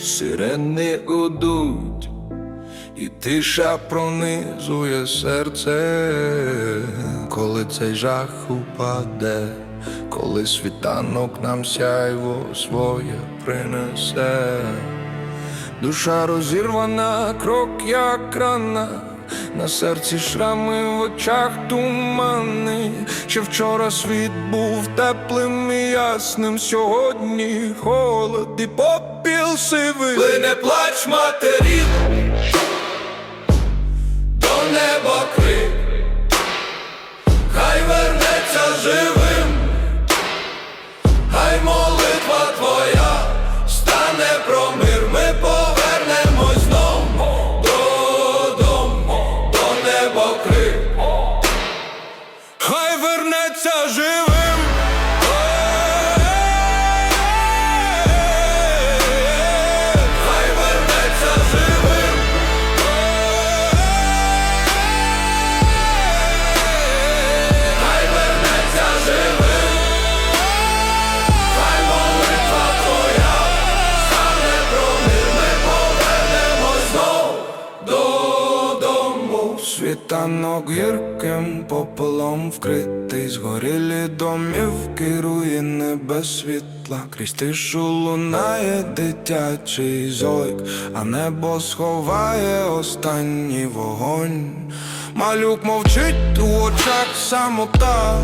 сирени гудуть, і тиша пронизує серце, коли цей жах упаде, коли світанок нам сяйво своє принесе. Душа розірвана, крок як рана, на серці шрами, в очах тумани. Ще вчора світ був теплим і ясним, сьогодні холод і попіл сивий. Плине плач матерів, до неба крик, Хай вернеться живим. Світанок гірким попелом вкритий, згорілі домівки, руїни без світла. Крізь тишу лунає дитячий зойк, а небо сховає останній вогонь. Малюк мовчить у очах самота,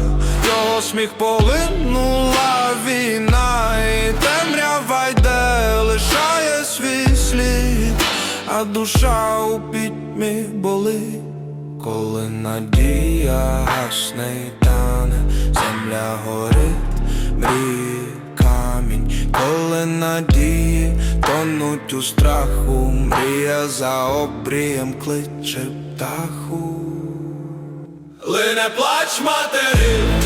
його сміх полинула війна, і темрява йде, лишає свій слід, а душа у пітьмі болить, коли надія гасне й тане, земля горить, мріє камінь, коли надії тонуть у страху, мрія за обрієм кличе птаху. Лине плач матерів,